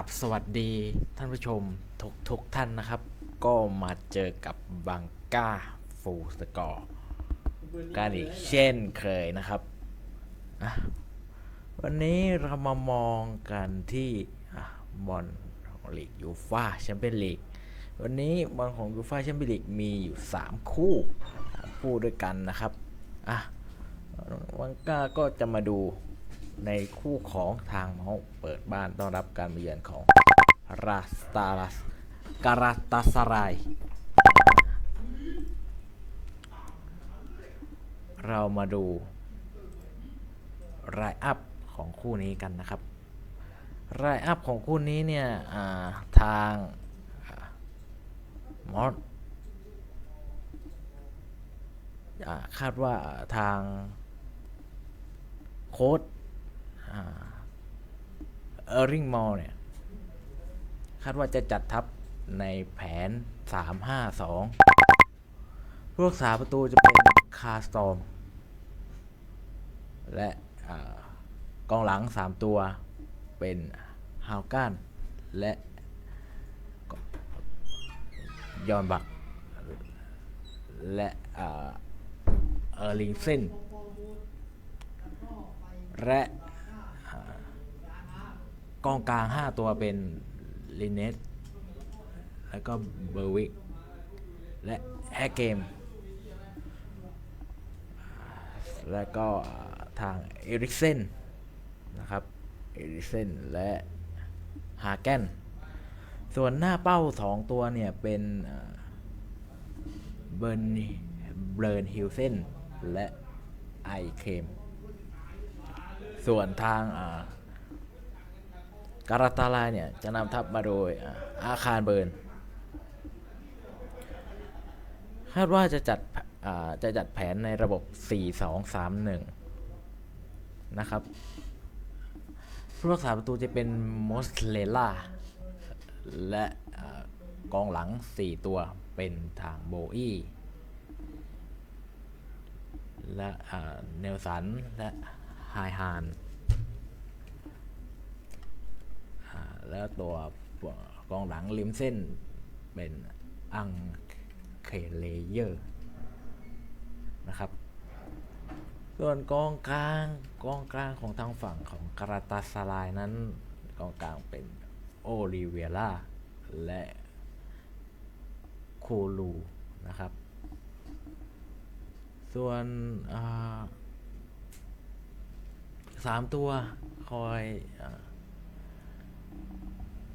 ราบสวัสดีท่านผู้ชมทุกทุกท่านนะครับ ก็มาเจอกับบังก้าฟูสกอร์กันอีกเช่นเคยนะครับวันนี้เรามามองกันที่บอลของลีกยูฟ่าแชมเปี้ยนลีกวันนี้บอลของยูฟ่าแชมเปี้ยนลีกมีอยู่ 3 คู่สามคู่ด้วยกันนะครับอะบังก้าก็จะมาดู ในคู่ของทางเมาส์เปิดบ้านต้อนรับการมาเยือนของราสตาลัสการาตาสราย เรามาดูรายอัพของคู่นี้กันนะครับรายอัพของคู่นี้เนี่ยาทางมอสคาดว่าทางโค้ด เออร์ริงมอลเนี่ย คาดว่าจะจัดทัพในแผน 3-5-2 ผู้รักษาประตูจะเป็นคาสตอม และอกองหลัง 3 ตัวเป็นฮาวก้าน และยอนบัก และเออร์ลิงเซนและ กองกลาง 5 ตัวเป็นลินเนสแล้วก็เบอร์วิกและแฮกเกม แล้วก็ทางเอริกเซนนะครับเอริกเซนและฮาแกนส่วนหน้าเป้า 2 ตัวเนี่ย เป็นเบิร์นเบิร์นฮิลเซนและไอเคมส่วนทางอ่า การาตาลายเนี่ยจะนำทัพมาโดยอาคารเบิร์นคาดว่าจะจัดจะจัดแผนในระบบ 4-2-3-1 นะครับผู้รักษาประตูจะเป็นมอสเลล่าและกองหลัง 4 ตัวเป็นทางโบอี้และเนลสัน และไฮฮาน อ่า แล้วตัวกองหลังริมเส้นเป็นอังเคเลเยอร์นะครับ ส่วนกองกลางกองกลางของทางฝั่งของกราตาสลายนั้นกองกลางเป็นโอลิเวียร่าและโคลูนะครับ ส่วนสามตัวคอยอ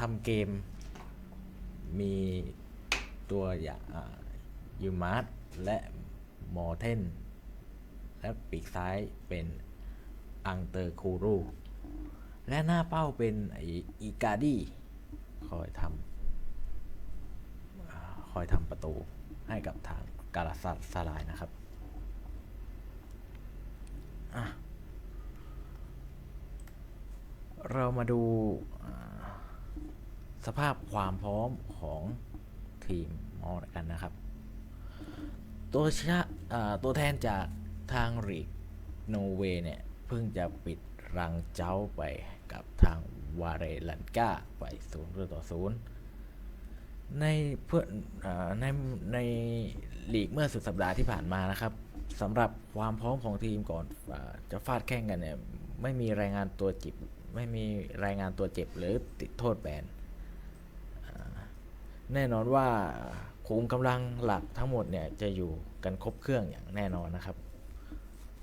ทำเกม มีตัวอย่างยูมาร์และมอเทนและปีกซ้ายเป็นอังเตอร์คูรู และหน้าเป้าเป็นอีกาดีคอยทำคอยทำประตูให้กับทางกาลาซัสลายนะครับเรามาดู สภาพความพร้อมของทีมมอสกันนะครับ ตัวชะอ่าตัวแทนจากทางรีกโนเวเนี่ย เพิ่งจะปิดรังเจ้าไปกับทางวาเรลันกาไปศูนย์ต่อศูนย์ในเพื่อนในในลีกเมื่อสุดสัปดาห์ที่ผ่านมานะครับสำหรับความพร้อมของทีมก่อนอจะฟาดแข่งกันเนี่ย ไม่มีรายงานตัวจ็บไม่มีรายงานตัวเจ็บหรือติดโทษแบน แน่นอนว่าขุมกำลังหลักทั้งหมดเนี่ยจะอยู่กันครบเครื่องอย่างแน่นอนนะครับ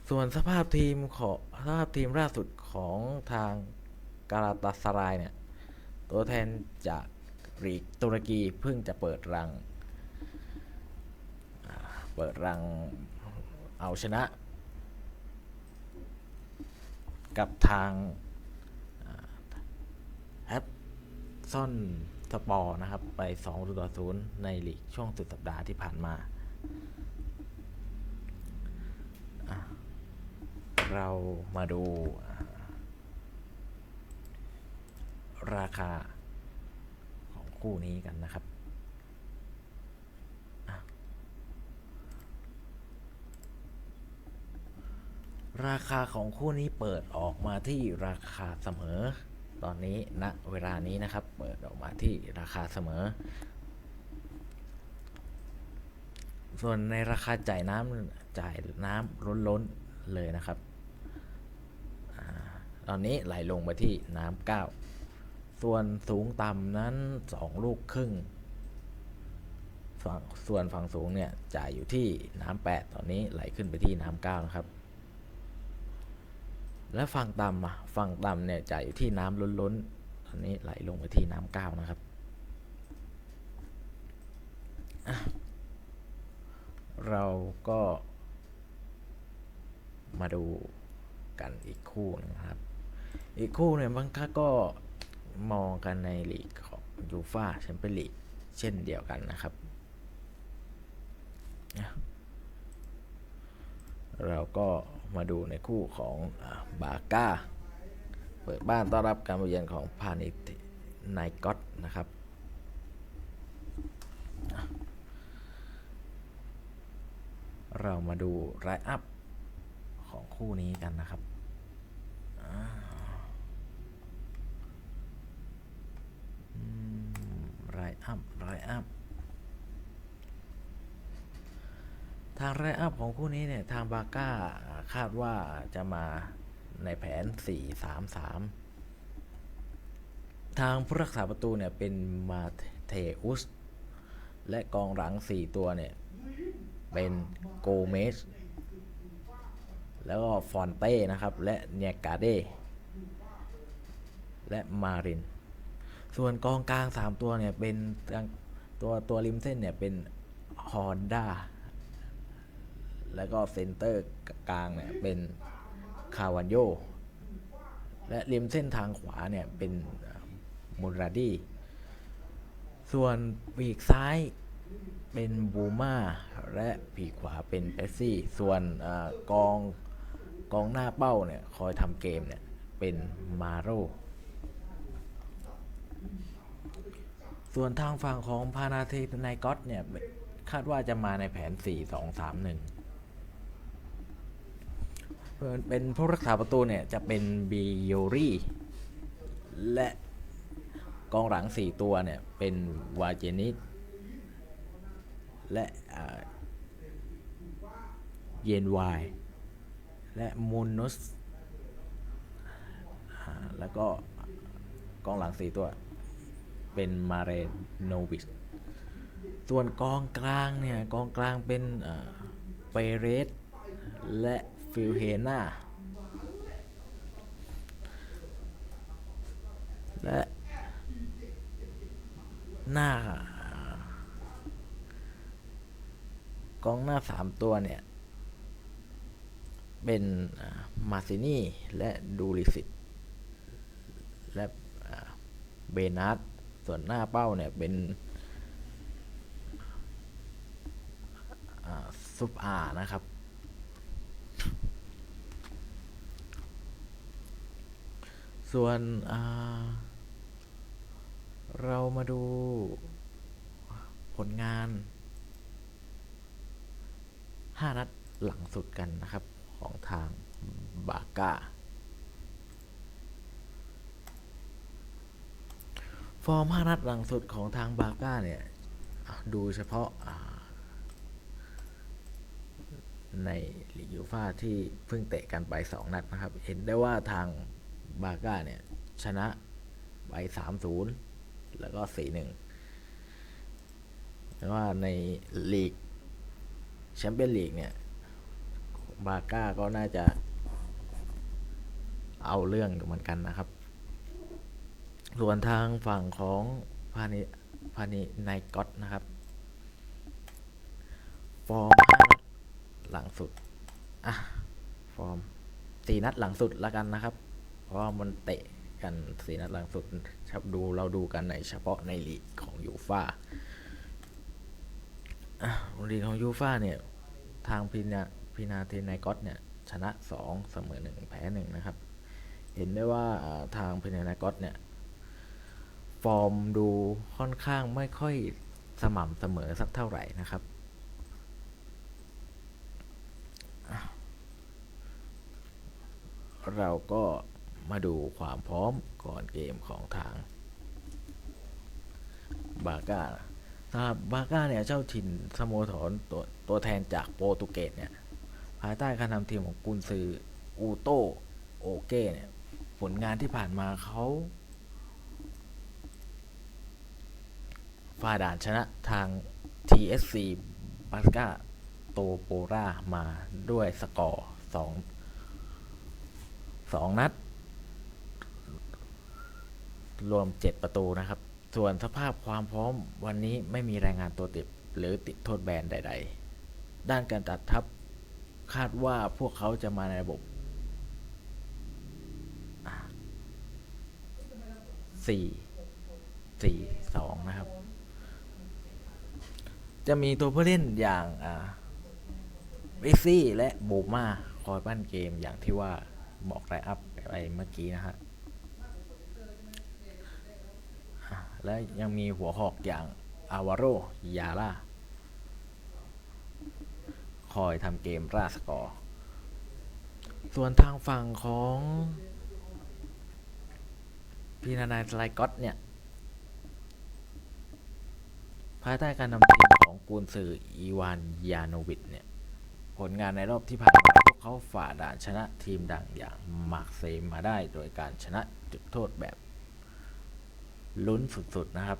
ส่วนสภาพทีมของสภาพทีมล่าสุดของทางกาลาตาสรายเนี่ยตัวแทนจากรีกตุรกีเพิ่งจะเปิดรัง เปิดรังเอาชนะ กับทางแอปซ่อน สปอร์นะครับ ไป2ต่อ0ในลีกช่วงสุดสัปดาห์ที่ผ่านมา เรามาดู ราคาของคู่นี้กันนะครับราคาของคู่นี้เปิดออกมาที่ราคาเสมอ ตอนนี้ณเวลานี้นะครับ เปิดออกมาที่ราคาเสมอ ส่วนในราคาจ่ายน้ำจ่ายน้ำล้นๆเลยนะครับอตอนนี้ไหลลงไปที่น้ำเก้าส่วนสูงต่ำนั้นสองลูกครึ่งฝั่งส่วนฝั่งสูงเนี่ยจ่ายอยู่ที่น้ำแปดตอนนี้ไหลขึ้นไปที่น้ำเก้านะครับ และฝั่งต่ำอะฝั่งต่ำเนี่ยจ่ายอยู่ที่น้ำล้นๆตอนนี้ไหลลงไปที่น้ำเก้านะครับ เราก็มาดูกันอีกคู่นะครับ อีกคู่เนี่ยบางค่าก็มองกันในลีกของยูฟาแชมเปี้ยนลีกเช่นเดียวกันนะครับ เราก็ มาดูในคู่ของอาบาก้า เปิดบ้านต้อนรับการมาเยือนของพานิตไนกอตนะครับเรามาดูไรอัพของคู่นี้กันนะครับ ไรอัพไรอัพ ทางไรอัพของคู่นี้เนี่ย ทางบาก้า คาดว่าจะมาในแผน 4-3-3 ทางผู้รักษาประตูเนี่ยเป็นมาเทอุส และกองหลัง 4 ตัวเนี่ย เป็นโกเมสแล้วก็ฟอนเต้นะครับ และเนียกาเดและมาริน ส่วนกองกลาง 3 ตัวเนี่ย เป็นตัวตัวริมเส้นเนี่ย เป็นฮอนด้า แล้วก็เซนเตอร์กลางเนี่ยเป็นคาวานโย และริมเส้นทางขวาเนี่ยเป็นมูราดี ส่วนปีกซ้ายเป็นบูมาและปีกขวาเป็นเปสซี่ ส่วนอกองกองหน้าเป้าเนี่ยคอยทำเกมเนี่ยเป็นมาโรส่วนทางฝั่งของพานาเทไนกอตเนี่ยคาดว่าจะมาในแผน 4-2-3-1 เป็นผู้รักษาประตูเนี่ย จะเป็นบีโยรี่และกองหลัง 4 ตัวเนี่ย เป็นวาเจนิสและเยนวายและมูนุสแล้วก็กองหลัง 4 ตัว เป็นมาเรโนวิชส่วนกองกลางเนี่ย กองกลางเป็นเปเรสและ ฟิลเฮนาและหน้ากองหน้าสามตัวเนี่ย เป็นมาซินี่และดูริสิตและเบนัสส่วนหน้าเป้าเนี่ยเป็นซุปอานะครับ ส่วนเรามาดูผลงาน 5 นัดหลังสุดกันนะครับ ของทางบาก้าฟอร์ม 5 นัดหลังสุดของทางบาก้าเนี่ย ดูเฉพาะในลีกยูฟาที่เพิ่งเตะกันไป 2 นัดนะครับ เห็นได้ว่าทาง บาก้าเนี่ย ชนะไป3-0แล้วก็4-1แต่ว่าในลีกแชมเปี้ยนลีกเนี่ย บาก้าก็น่าจะเอาเรื่องเหมือนกันนะครับ ส่วนทางฝั่งของพานิพานิไนกอตนะครับ ฟอร์มห้าหลังสุด อะ ฟอร์มสี่นัดหลังสุดละกันนะครับ เพราะมันเตะกันสี่นัดหลังสุดครับดูเราดูกันในเฉพาะในลีกของยูฟาอะลีกของยูฟาเนี่ย ทางพินาพินาเทนไนกอตเนี่ย ชนะ 2 เสมอ 1 แพ้ 1 นะครับ เห็นได้ว่าอ่าทางพินาไนกอตเนี่ย ฟอร์มดูค่อนข้างไม่ค่อยสม่ำเสมอสักเท่าไหร่นะครับเราก็ มาดูความพร้อมก่อนเกมของทางบาก้าสำหรับบาก้าเนี่ยเจ้าถิ่นสโมสรตัวตัวแทนจากโปรตุเกสเนี่ยภายใต้การนำทีมของกุนซืออูโตโอเก้เนี่ยผลงานที่ผ่านมาเขาฝ่าด่านชนะทาง TSC บาสกาโตโปรามาด้วยสกอร์สองสองนัด รวม 7 ประตูนะครับ ส่วนสภาพความพร้อมวันนี้ไม่มีรายงานตัวติดหรือติดโทษแบนใด ๆ ด้านการตัดทัพคาดว่าพวกเขาจะมาในระบบ 4 4 2 นะครับ จะมีตัวผู้เล่นอย่างอ่าเวสซี่และโบมาคอยปั้นเกมอย่างที่ว่าบอกไลอัพไปเมื่อกี้นะฮะ อะ และยังมีหัวหอกอย่างอาวาโรยาล่าคอยทำเกมราสกอร์ ส่วนทางฝั่งของพีนานายไลกอตเนี่ย ภายใต้การนำทีมของกูนซืออีวานยาโนวิดเนี่ย ผลงานในรอบที่ผ่านมาพวกเขาฝ่าด่านชนะทีมดังอย่างมาร์เซย์มาได้โดยการชนะจุดโทษแบบ ลุ้นสุดๆนะครับ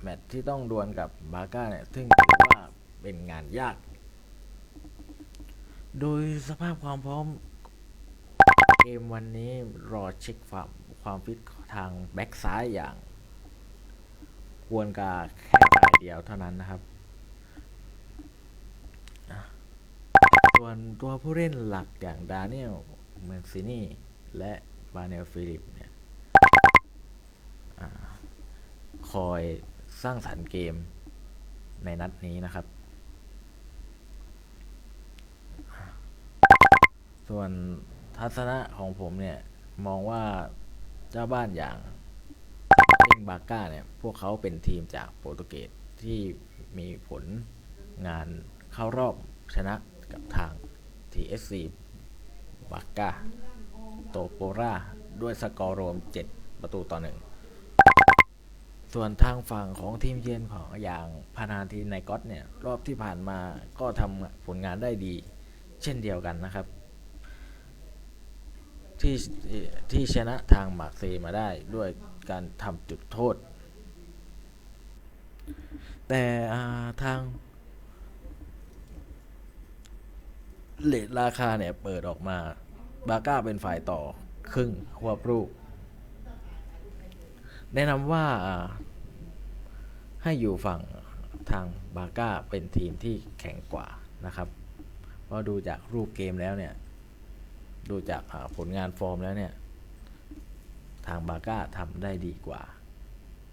แมตช์ที่ต้องดวลกับบาก้าเนี่ย ซึ่งถือว่าเป็นงานยาก โดยสภาพความพร้อมเกมวันนี้รอเช็คความความฟิตทางแบ็กซ้ายอย่าง ควรกาแค่รายเดียวเท่านั้นนะครับ ส่วนตัวผู้เล่นหลักอย่างดานิเอลเมนซินี่ และบาเนลฟิลิปเนี่ย คอยสร้างสรรค์เกมในนัดนี้นะครับ ส่วนทัศนะของผมเนี่ยมองว่าเจ้าบ้านอย่างเองบาก้าเนี่ยพวกเขาเป็นทีมจากโปรตุเกสที่มีผลงานเข้ารอบชนะกับทาง TSC บาก้าโตโปราด้วยสกอร์รวม 7 ประตูต่อหนึ่ง ส่วนทางฝั่งของทีมเยือนของอย่างพานาทีไนกอตเนี่ยรอบที่ผ่านมาก็ทำผลงานได้ดี เช่นเดียวกันนะครับ ที่ที่ชนะทางมาร์เซย์มาได้ด้วยการทำจุดโทษ แต่ทางเลทราคาเนี่ยเปิดออกมา บาก้าเป็นฝ่ายต่อครึ่งควบรูป แนะนำว่าให้อยู่ฝั่งทางบาก้าเป็นทีมที่แข็งกว่านะครับเพราะดูจากรูปเกมแล้วเนี่ย ดูจากผลงานฟอร์มแล้วเนี่ย ทางบาก้าทำได้ดีกว่า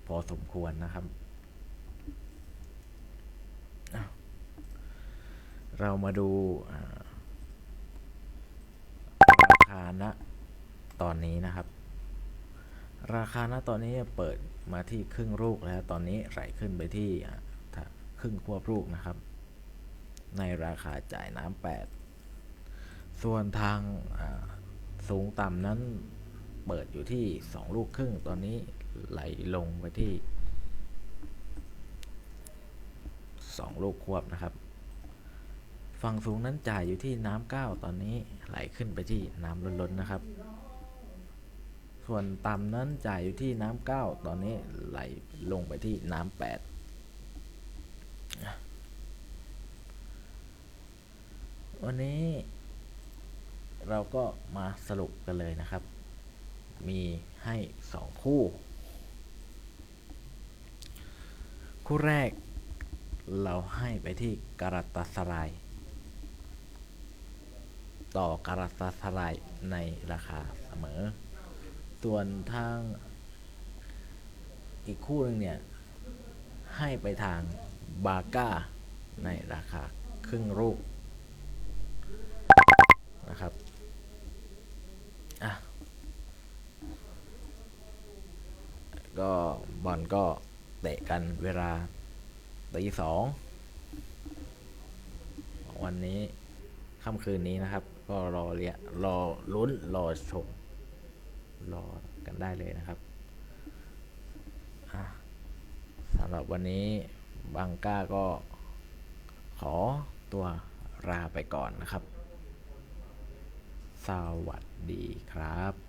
พอสมควรนะครับ เรามาดูอ่าราคาณตอนนี้นะครับ ราคาณตอนนี้เปิดมาที่ครึ่งลูกแล้วตอนนี้ไหลขึ้นไปที่ครึ่งควบลูกนะครับ ในราคาจ่ายน้ำแปดส่วนทางสูงต่ำนั้นเปิดอยู่ที่ 2 ลูกครึ่ง ตอนนี้ไหลลงไปที่ 2 ลูกควบนะครับ ฝั่งสูงนั้นจ่ายอยู่ที่น้ำเก้าตอนนี้ไหลขึ้นไปที่น้ำล้นๆนะครับ ส่วนต่ำนั้นจ่ายอยู่ที่น้ำเก้าตอนนี้ไหลลงไปที่น้ำแปดวันนี้ เราก็มาสรุปกันเลยนะครับ มีให้สองคู่ คู่แรก เราให้ไปที่การาตาสราย ต่อการาตาสรายในราคาเสมอ ส่วนทางอีกคู่หนึ่งเนี่ย ให้ไปทางบาก้าในราคาครึ่งลูกนะครับอะก็บอลก็เตะกันเวลาตีสองของวันนี้ค่ำคืนนี้นะครับ ก็รอเรียรอลุ้นรอชม รอกันได้เลยนะครับสำหรับวันนี้บังก้าก็ขอตัวลาไปก่อนนะครับ สวัสดีครับ